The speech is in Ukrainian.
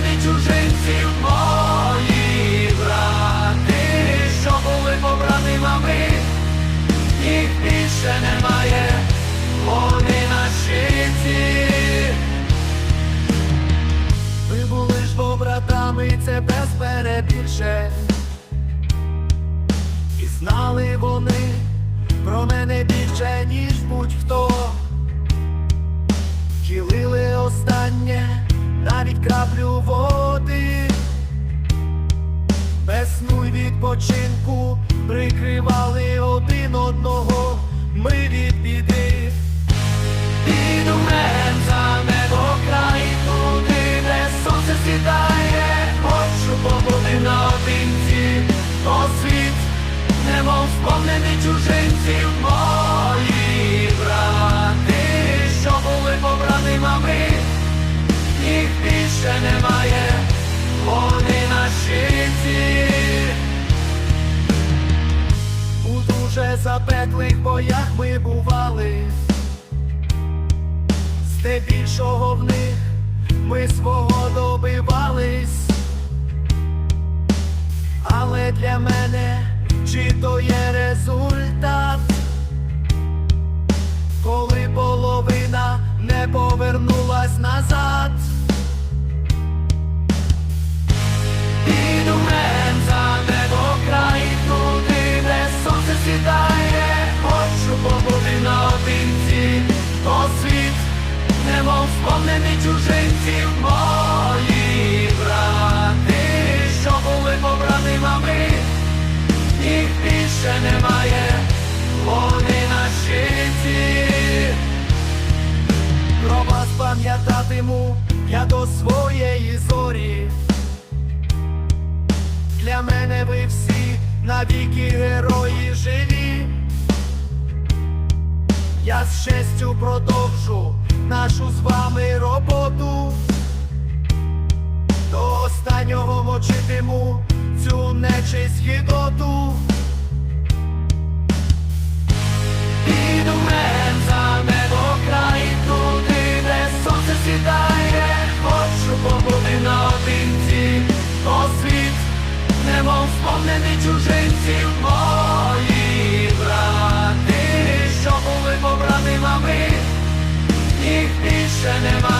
сповнений чужинців мої брати, що були побратимами, їх більше немає, вони наші ці. Ви були ж побратами, це без перебільшень. І знали вони про мене більше, ніж будь-хто. Навіть краплю води. Без сну й відпочинку прикривали один одного, ми від біди. Піду мен за небо край туди, де сонце сідає, хочу побути наодинці, о світ, немов сповнений чужинців мої брати, більше немає, вони наші ці. У дуже запеклих боях ми бували. Здебільшого в них ми свого добивались, але для мене чи то є результат, чужинців мої брати, що були побратимами, їх більше немає, вони наші ці. Про вас пам'ятатиму я до своєї зорі. Для мене ви всі навіки герої живі. Я з честю продовжу останнього цю нечисть гідоту. Піду мен за небо край туди, де сонце сідає, хочу побути наодинці, о світ, немов сповнений чужинців. Мої брати, що були побратимами, їх більше немає,